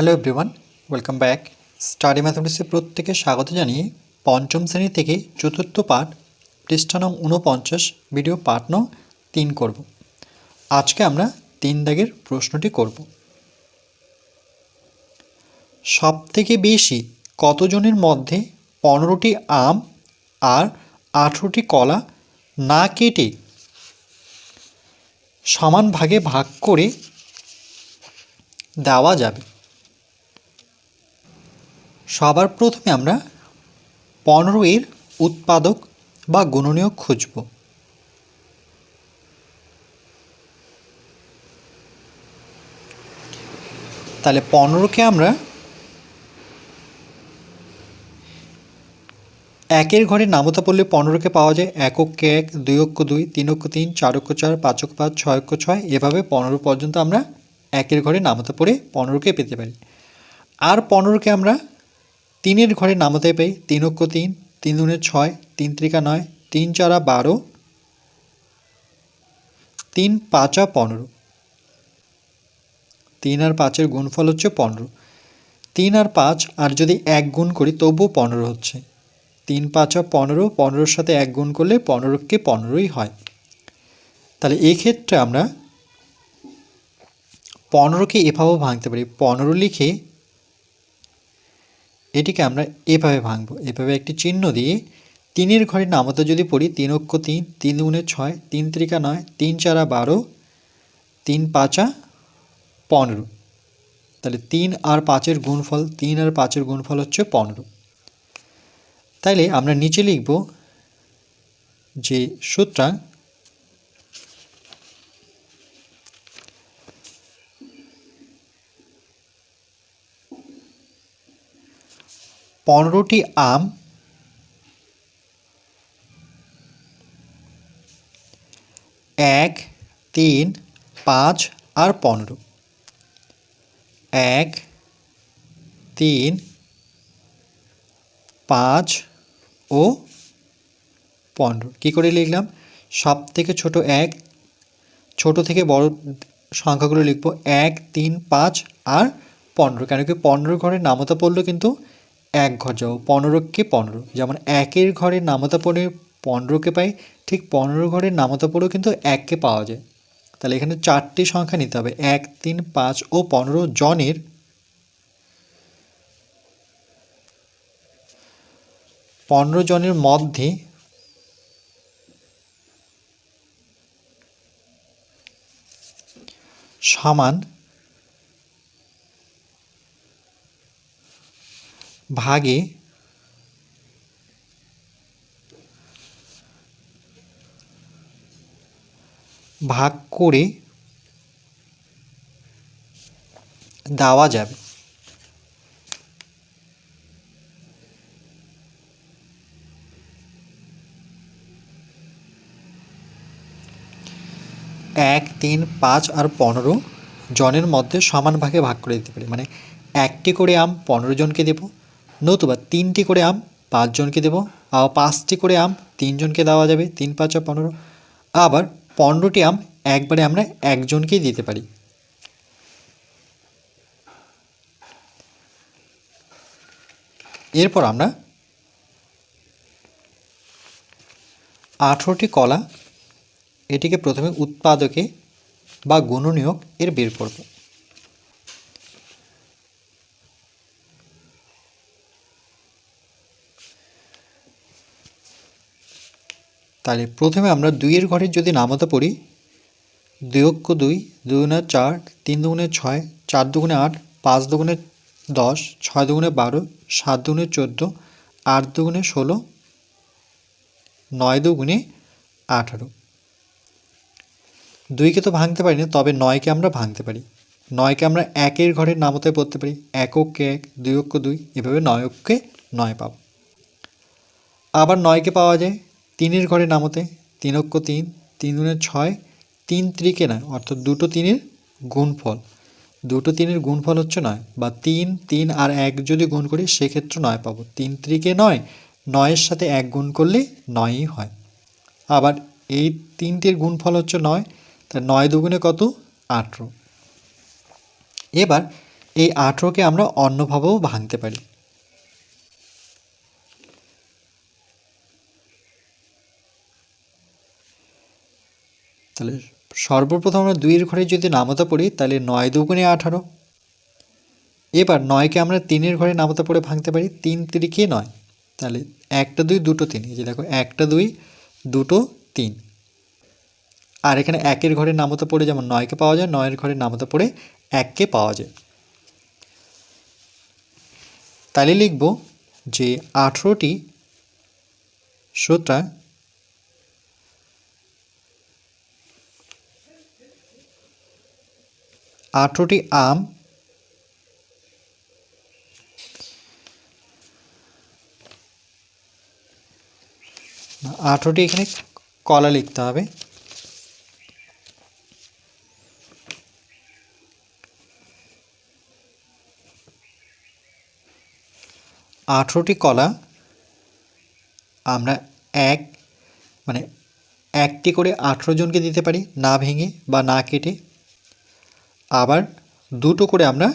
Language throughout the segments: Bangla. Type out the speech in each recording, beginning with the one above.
Hello everyone welcome back study ম্যাথমেটিক্সে প্রত্যেকে স্বাগত জানিয়ে পঞ্চম শ্রেণি থেকে চতুর্থ পাঠ, পৃষ্ঠা নং ঊনপঞ্চাশ ভিডিও পাঠ নং তিন করব। আজকে আমরা তিন দাগের প্রশ্নটি করব। সব থেকে বেশি কতজনের মধ্যে পনেরোটি আম আর আঠেরোটি কলা না কেটে সমান ভাগে ভাগ করে দেওয়া যাবে? সবার প্রথমে আমরা পনেরো এর উৎপাদক বা গুণনীয়ক খুঁজব। তাহলে পনেরোকে আমরা একের ঘরে নামতা পড়লে পনেরোকে পাওয়া যায় এক অক্ষ এক, দুই অক্ষ দুই, তিন অক্ষ তিন, চার অক্ষ চার, পাঁচ অক্ষ পাঁচ, ছয় অক্ষ ছয়, এভাবে পনেরো পর্যন্ত আমরা একের ঘরে নামতা পড়ে পনেরোকে পেতে পারি। আর পনেরোকে আমরা তিনের ঘরে নামতে পাই তিন অক্ষ তিন তিন দুনে ছয়, তিন ত্রিকা নয়, তিন চারা বারো, তিন পাঁচা পনেরো। তিন আর পাঁচের গুণফল হচ্ছে পনেরো। তিন আর পাঁচ, আর যদি এক গুণ করি, তবুও পনেরো হচ্ছে। তিন পাঁচা পনেরো, পনেরোর সাথে এক গুণ করলে পনেরোকে পনেরোই হয়। তাহলে এক্ষেত্রে আমরা পনেরোকে এভাবেও ভাঙতে পারি। পনেরো লিখে এটিকে আমরা এভাবে ভাঙবো। এভাবে একটি চিহ্ন দিয়ে তিনের ঘরে নামতে যদি পড়ি, তিন অক্ষ তিন তিন গুণে ছয়, তিন ত্রিকা নয়, তিন চারা বারো, তিন পাঁচা পনেরো। তাহলে তিন আর পাঁচের গুণফল, তিন আর পাঁচের গুণফল হচ্ছে পনেরো। তাইলে আমরা নিচে লিখব যে সুতরাং পনেরোটি আম, এক, তিন, পাঁচ আর পনেরো। এক, তিন, পাঁচ ও পনেরো। কী করে লিখলাম? সব থেকে ছোট এক, ছোট থেকে বড় সংখ্যাগুলো লিখব। এক, তিন, পাঁচ আর পনেরো। কেন কি পনেরো ঘরের নামতা পড়ল কিন্তু এক ঘর যাব পনেরোকে পনেরো, যেমন একের ঘরে নামতা পড়ে পনেরোকে পাই, ঠিক পনেরো ঘরের নামতা পড়েও কিন্তু এককে পাওয়া যায়। তাহলে এখানে চারটি সংখ্যা নিতে হবে, এক, তিন, পাঁচ ও পনেরো জনের পনেরো জনের মধ্যে সমান ভাগে ভাগ করে দেওয়া যাবে। এক, তিন, পাঁচ আর পনেরো জনের মধ্যে সমান ভাগে ভাগ করে দিতে পারি। মানে একটি করে আম পনেরো জনকে দেব নতুবা তিনটি করে আম পাঁচজনকে দেব। আবার পাঁচটি করে আম তিনজনকে দেওয়া যাবে, তিন, পাঁচ পনেরো। আবার পনেরোটি আম একবারে আমরা একজনকেই দিতে পারি। এরপর আমরা আঠেরোটি কলা এটিকে প্রথমে উৎপাদকে বা গুণনীয়ক এর বের করব। তাহলে প্রথমে আমরা দুইয়ের ঘরের যদি নামতা পড়ি, দুই অক্ষ দুই দুগুণে চার, তিন দুগুণে ছয়, চার দুগুণে আট, পাঁচ দুগুণে দশ, ছয় দুগুণে বারো, সাত দুগুণে চোদ্দ, আট দুগুণে ষোলো, নয় দুগুণে আঠারো। দুইকে তো ভাঙতে পারি না তবে নয়কে আমরা ভাঙতে পারি। নয়কে আমরা একের ঘরের নামতে পড়তে পারি। এক অক্ষে এক, দুই অক্ষ দুই, এভাবে নয় অক্ষে নয় পাব। আবার নয়কে পাওয়া যায় তিনের ঘরে নামতে, তিন অক্ষ তিন তিন দুনের ছয়, তিন ত্রিকে নয় অর্থাৎ দুটো তিনের গুণফল। দুটো তিনের গুণফল হচ্ছে নয়, বা তিন তিন আর এক যদি গুণ করি সেক্ষেত্রে নয় পাবো। তিন ত্রিকে নয়, নয়ের সাথে এক গুণ করলে নয়ই হয়। আবার এই তিনটির গুণফল হচ্ছে নয় তা নয় দুগুণে কত? আঠেরো। এবার এই আঠেরোকে আমরা অন্যভাবেও ভাঙতে পারি। তাহলে সর্বপ্রথম আমরা দুইয়ের ঘরে যদি নামতা পড়ি, তাহলে নয় দুগুণে আঠারো। এবার নয়কে আমরা তিনের ঘরে নামতা পড়ে ভাঙতে পারি, তিন তিরিকে নয়। তাহলে একটা দুই, দুটো তিন। এই যে দেখো, একটা দুই, দুটো তিন। আর এখানে একের ঘরে নামতা পড়ে যেমন নয়কে পাওয়া যায়, নয়ের ঘরে নামতা পড়ে এককে পাওয়া যায়। তাহলে লিখব যে আঠেরোটি সুতরাং আঠেরোটি আম, আঠেরোটি এখানে কলা লিখতে হবে। আঠেরোটি কলা আমরা এক মানে একটি করে আঠেরো জনকে দিতে পারি, না ভেঙে বা না কেটে। আবার দুটো করে আমরা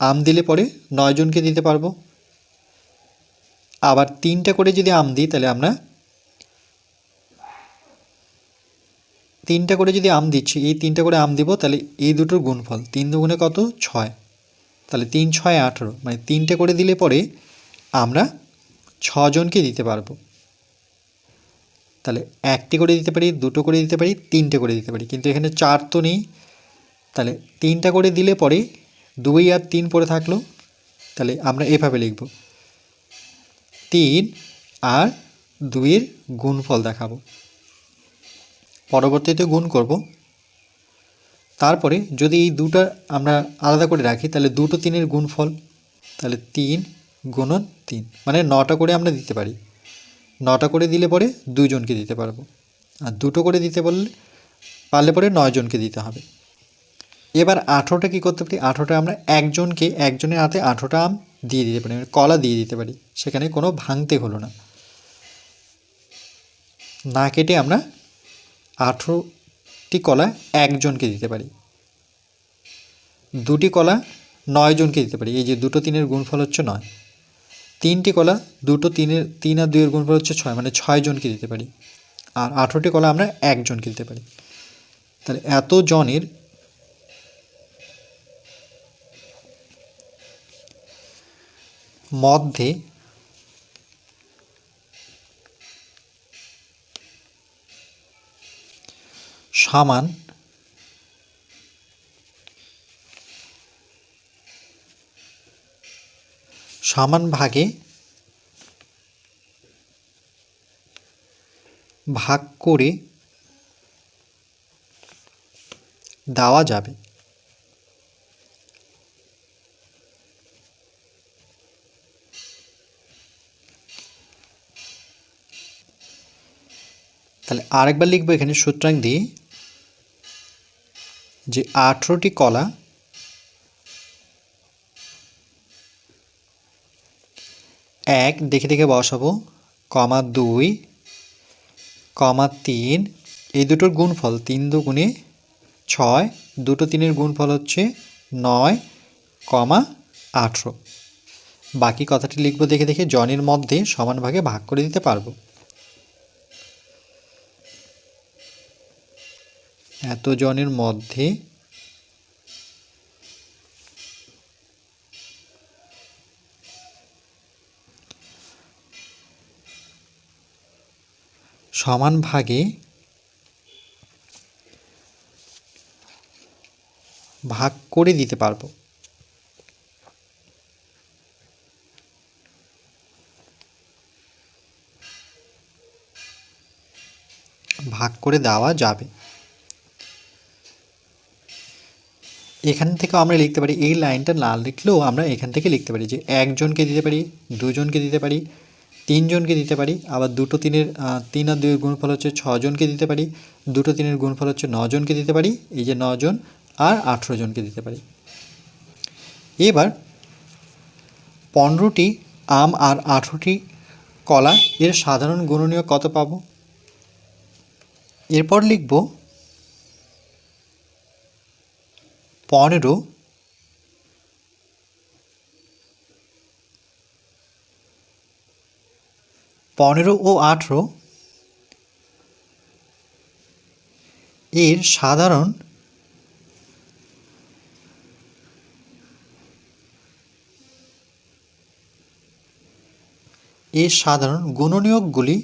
আম দিলে পরে নয় জনকে দিতে পারব। আবার তিনটা করে যদি আম দিই, তাহলে আমরা তিনটা করে যদি আম দিচ্ছি, এই তিনটা করে আম দিব, তাহলে এই দুটোর গুণফল তিন দুগুণে কত? ছয়। তাহলে তিন, ছয়, আঠেরো। মানে তিনটে করে দিলে পরে আমরা ছজনকে দিতে পারব। তাহলে একটি করে দিতে পারি, দুটো করে দিতে পারি, তিনটে করে দিতে পারি। কিন্তু এখানে চার তো নেই। তাহলে তিনটা করে দিলে পরে দুই আর তিন পড়ে থাকল, তাহলে আমরা এভাবে লিখব। তিন আর দুইয়ের গুণফল দেখাবো। পরবর্তীতে গুণ করব। তারপরে যদি এই দুটা আমরা আলাদা করে রাখি, তাহলে দুটো তিনের গুণফল, তাহলে তিন গুণন তিন মানে নটা করে আমরা দিতে পারি। নটা করে দিলে পরে দুজনকে দিতে পারব। আর দুটো করে দিতে বললে, পারলে পরে নয়জনকে দিতে হবে। এবার আঠেরোটা কী করতে পারি? আঠেরোটা আমরা একজনকে, একজনের হাতে আঠেরোটা আম দিয়ে দিতে পারি মানে কলা দিয়ে দিতে পারি। সেখানে কোনো ভাঙতে হলো না। না কেটে আমরা আঠেরোটি কলা একজনকে দিতে পারি। দুটি কলা নয় জনকে দিতে পারি। এই যে দুটো তিনের গুণফল হচ্ছে নয়। তিনটি কলা দুটো তিনের, তিন আর দুইয়ের গুণফল হচ্ছে ছয় মানে ছয় জনকে দিতে পারি। আর আঠেরোটি কলা আমরা একজনকে দিতে পারি। তাহলে এত জনের মধ্যে সমান সমান ভাগে ভাগ করে দেওয়া যাবে। তাহলে আরেকবার লিখব এখানে সূত্রাং দিয়ে যে আঠেরোটি কলা এক, দেখে দেখে বসাবো, কমা দুই, কমা তিন, এই দুটোর গুণফল তিন দুগুণে ছয়, দুটো তিনের গুণফল হচ্ছে নয়, কমা আঠেরো। বাকি কথাটি লিখব দেখে দেখে, জনের মধ্যে সমান ভাগে ভাগ করে দিতে পারব। এত জনের মধ্যে সমান ভাগে ভাগ করে দিতে পারব। ভাগ করে দেওয়া যাবে। এখান থেকে আমরা লিখতে পারি, এই লাইনটা না লিখলেও আমরা এখান থেকে লিখতে পারি যে একজনকে দিতে পারি, দুজনকে দিতে পারি, তিনজনকে দিতে পারি, আবার দুটো তিনের তিন আর দুই গুণফল হচ্ছে ছজনকে দিতে পারি, দুটো তিনের গুণফল হচ্ছে নজনকে দিতে পারি, এই যে নজন, আর আঠেরো জনকে দিতে পারি। এবার পনেরোটি আম আর আঠেরোটি কলা, এর সাধারণ গুণনীয় কত পাবো? এরপর লিখব পনেরো। পনেরো ও আঠেরো। এর সাধারণ এর সাধারণ গুণনীয়কগুলি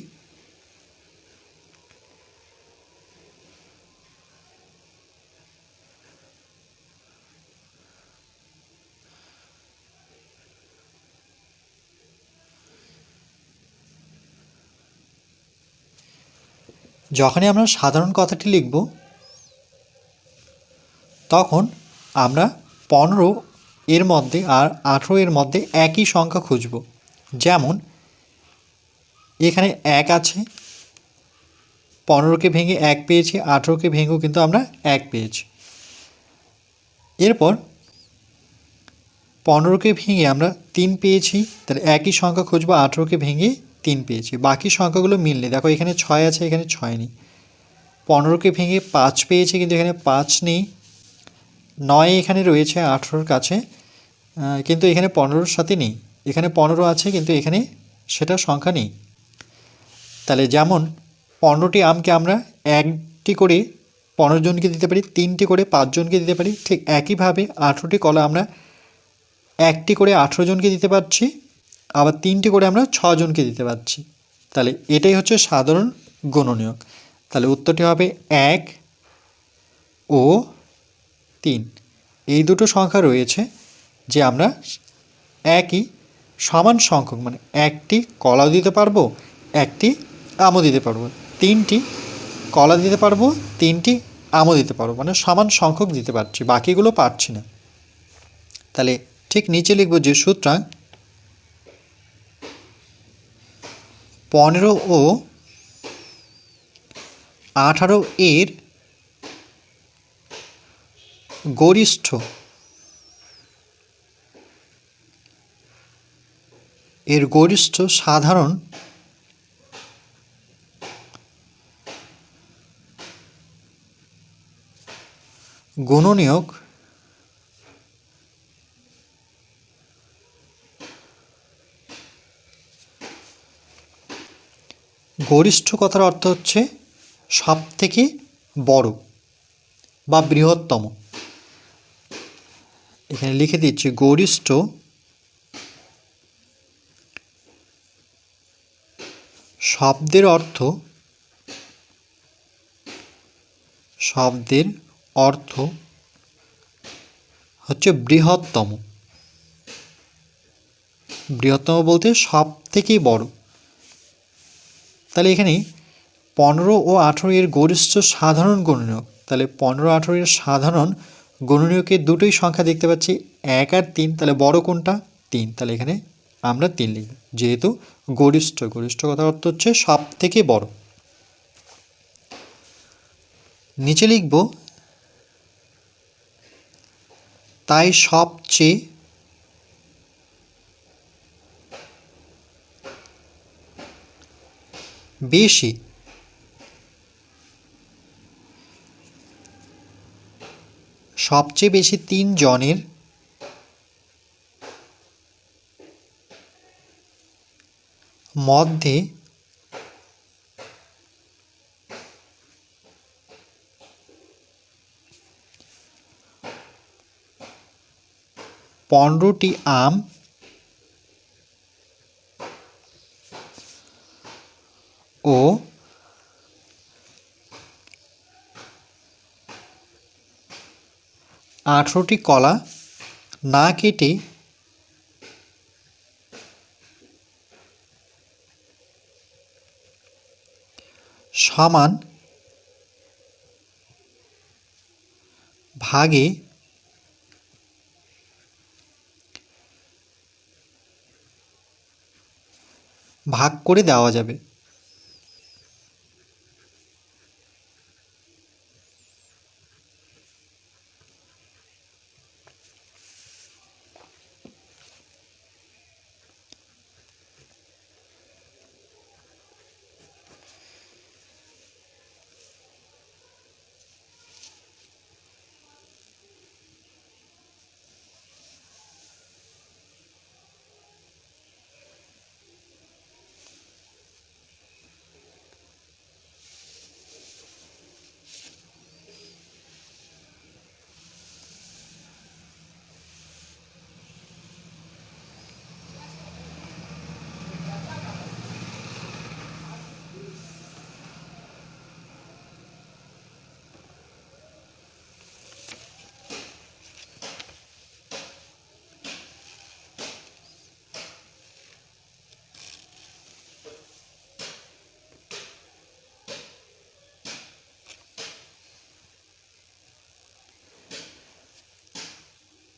যখনই আমরা সাধারণ কথাটি লিখব, তখন আমরা পনেরো এর মধ্যে আর আঠেরো এর মধ্যে একই সংখ্যা খুঁজব। যেমন, এখানে এক আছে, পনেরোকে ভেঙে এক পেয়েছি, আঠেরোকে ভেঙেও কিন্তু আমরা এক পেয়েছি। এরপর, পনেরোকে ভেঙে আমরা তিন পেয়েছি, তাহলে একই সংখ্যা খুঁজবো, আঠেরোকে ভেঙে তিন পেয়েছি। বাকি সংখ্যাগুলো মিললে দেখো, এখানে ছয় আছে, এখানে ছয় নেই। পনেরোকে ভেঙে পাঁচ পেয়েছি, কিন্তু এখানে পাঁচ নেই। নয় এখানে রয়েছে, আঠেরোর কাছে। কিন্তু এখানে পনেরোর সাথে নেই। এখানে পনেরো আছে, কিন্তু এখানে সেটা সংখ্যা নেই। তাহলে যেমন পনেরোটি আমকে আমরা একটি করে পনেরো জনকে দিতে পারি, তিনটি করে পাঁচজনকে দিতে পারি, ঠিক একইভাবে আঠেরোটি কলা আমরা একটি করে আঠেরো জনকে দিতে পারছি। আবার তিনটি করে আমরা জনকে দিতে পারছি। তাহলে এটাই হচ্ছে সাধারণ গণনীয়ক তাহলে উত্তরটি হবে এক ও তিন। এই দুটো সংখ্যা রয়েছে যে আমরা একই সমান সংখ্যক মানে একটি কলাও দিতে পারব, একটি আমও দিতে পারব। তিনটি কলা দিতে পারব, তিনটি আমও দিতে পারব মানে সমান সংখ্যক দিতে পারছি, বাকিগুলো পারছি না। তাহলে ঠিক নিচে লিখব যে সুতরাং পনেরো ও আঠারো এর গরিষ্ঠ। এর গরিষ্ঠ সাধারণ গুণনীয়ক গরিষ্ঠ কথার অর্থ হচ্ছে সব থেকে বড় বা বৃহত্তম। এখানে লিখে দিচ্ছি গরিষ্ঠ শব্দের অর্থ শব্দের অর্থ হচ্ছে বৃহত্তম। বৃহত্তম বলতে সব থেকে বড়। তাহলে এখানে পনেরো ও আঠেরো এর গরিষ্ঠ সাধারণ গণনীয়ক তাহলে পনেরো আঠেরো এর সাধারণ গণনীয়কের দুটোই সংখ্যা দেখতে পাচ্ছি, এক আর তিন। তাহলে বড় কোনটা? তিন। তাহলে এখানে আমরা তিন লিখব। যেহেতু গরিষ্ঠ গরিষ্ঠ কথার অর্থ হচ্ছে সব থেকে বড়। নিচে লিখব, তাই সবচেয়ে বেশি। সবচেয়ে বেশি তিন জনের মধ্যে পনেরোটি আম ও আঠেরোটি কলা না কেটে সমান ভাগে ভাগ করে দেওয়া যাবে।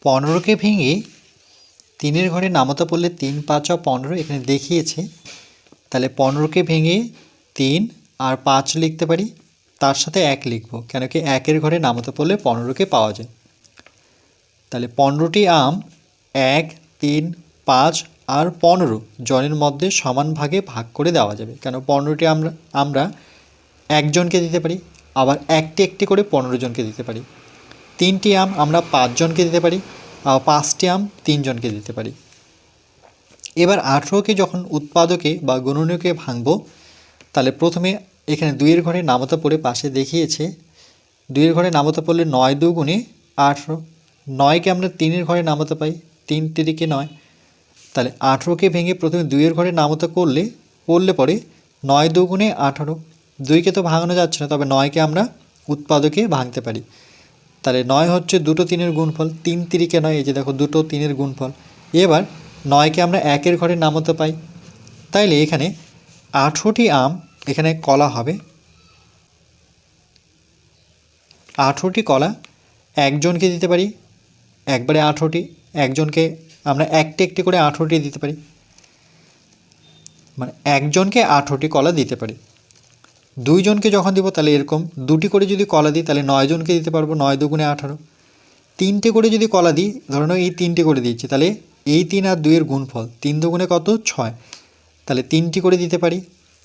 পনেরোকে ভেঙে তিনের ঘরে নামতা পড়লে তিন, পাঁচ পনেরো এখানে দেখিয়েছে। তাহলে পনেরোকে ভেঙে তিন আর পাঁচ লিখতে পারি, তার সাথে এক লিখব, কেন কি একের ঘরে নামতা পড়লে পনেরোকে পাওয়া যায়। তাহলে পনেরোটি আম এক, তিন, পাঁচ আর পনেরো জনের মধ্যে সমান ভাগে ভাগ করে দেওয়া যাবে। কেন পনেরোটি আমরা আমরা একজনকে দিতে পারি, আবার একটি একটি করে পনেরো জনকে দিতে পারি। তিনটি আম আমরা পাঁচজনকে দিতে পারি পাঁচটি আম তিনজনকে দিতে পারি। এবার আঠেরোকে যখন উৎপাদকে বা গুণনীয়কে ভাঙবো, তাহলে প্রথমে এখানে দুইয়ের ঘরে নামতা পড়ে পাশে দেখিয়েছে, দুইয়ের ঘরে নামতা পড়লে নয় দু গুণে আঠেরো। নয়কে আমরা তিনের ঘরে নামতা পাই, তিন তিরিকে নয়। তাহলে আঠেরোকে ভেঙে প্রথমে দুইয়ের ঘরে নামতা করলে করলে পরে নয় দু গুণে আঠারো। দুইকে তো ভাঙানো যাচ্ছে না, তবে নয়কে আমরা উৎপাদকে ভাঙতে পারি। তাহলে নয় হচ্ছে দুটো তিনের গুণফল, তিন তিরিকে নয়, এই যে দেখো দুটো তিনের গুণফল। এবার নয়কে আমরা একের ঘরে নামতে পাই। তাইলে এখানে আঠেরোটি আম এখানে কলা হবে। আঠেরোটি কলা, একজনকে দিতে পারি, একবারে আঠেরোটি, একজনকে আমরা একটি একটি করে আঠেরোটি দিতে পারি। মানে একজনকে আঠেরোটি কলা দিতে পারি। দুইজনকে যখন দিব তাহলে এরকম, দুটি করে যদি কলা দিই তাহলে নয় জনকে দিতে পারব নয় দুগুণে আঠারো। তিনটে করে যদি কলা দিই, ধরে নাও এই তিনটে করে দিচ্ছি, তাহলে এই তিন আর দুইয়ের গুণফল, তিন দুগুণে কত? ছয়। তাহলে তিনটি করে দিতে পারি।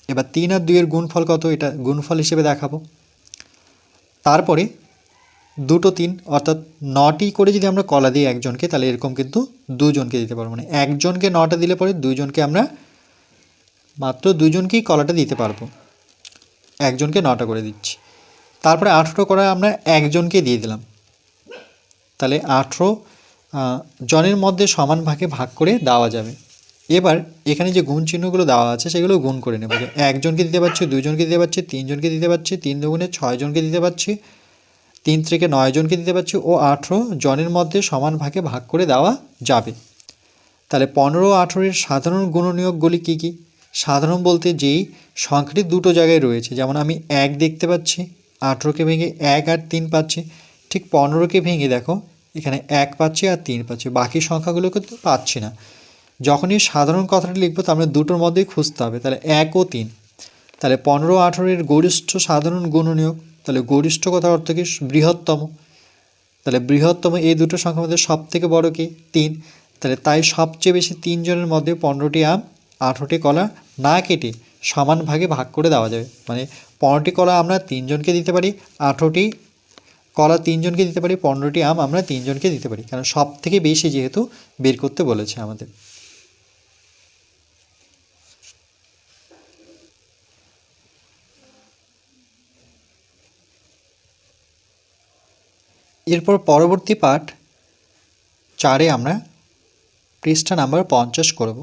এবার তিন আর দুইয়ের গুণফল কত? এটা গুণফল হিসেবে দেখাবো। তারপরে দুটো তিন, অর্থাৎ নটি করে যদি আমরা কলা দিই একজনকে, তাহলে এরকম কিন্তু দুজনকে দিতে পারব। মানে একজনকে নটা দিলে পরে দুজনকে আমরা মাত্র দুজনকেই কলাটা দিতে পারব। একজনকে নটা করে দিচ্ছি। তারপরে আঠেরো করা আমরা একজনকে দিয়ে দিলাম। তাহলে আঠেরো জনের মধ্যে সমান ভাগে ভাগ করে দেওয়া যাবে। এবার এখানে যে গুণ চিহ্নগুলো দেওয়া আছে সেগুলো গুণ করে নেব। একজনকে দিতে পারছি দুজনকে দিতে পারছি, তিনজনকে দিতে পারছি, তিন দুগুণে ছয়জনকে দিতে পারছি, তিন থেকে নয় জনকে দিতে পারছি ও আঠেরো জনের মধ্যে সমান ভাগে ভাগ করে দেওয়া যাবে। তাহলে পনেরো আঠেরোর সাধারণ গুণনীয়কগুলি কী কী? সাধারণ বলতে যেই সংখ্যাটি দুটো জায়গায় রয়েছে, যেমন আমি এক দেখতে পাচ্ছি, আঠেরোকে ভেঙে এক আর তিন পাচ্ছি, ঠিক পনেরোকে ভেঙে দেখো, এখানে এক পাচ্ছি আর তিন পাচ্ছি, বাকি সংখ্যাগুলোকে তো পাচ্ছি না। যখনই সাধারণ কথাটা লিখব তো আমরা দুটোর মধ্যেই খুঁজতে হবে, তাহলে এক ও তিন। তাহলে পনেরো আঠেরোর গরিষ্ঠ সাধারণ গুণনীয়ক, তাহলে গরিষ্ঠ কথার অর্থ কি? বৃহত্তম। তাহলে বৃহত্তম এই দুটো সংখ্যার মধ্যে সব থেকে বড় কি? তিন। তাহলে তাই সবচেয়ে বেশি তিনজনের মধ্যে পনেরোটি আম, আঠেরোটি কলা না কেটে সমান ভাগে ভাগ করে দেওয়া যাবে। মানে পনেরোটি কলা আমরা তিনজনকে দিতে পারি, আঠেরোটি কলা তিনজনকে দিতে পারি, পনেরোটি আম আমরা তিনজনকে দিতে পারি। কারণ সব থেকে বেশি যেহেতু বের করতে বলেছে আমাদের। এরপর পরবর্তী পাঠ চারে আমরা পৃষ্ঠা নাম্বার পঞ্চাশ করব।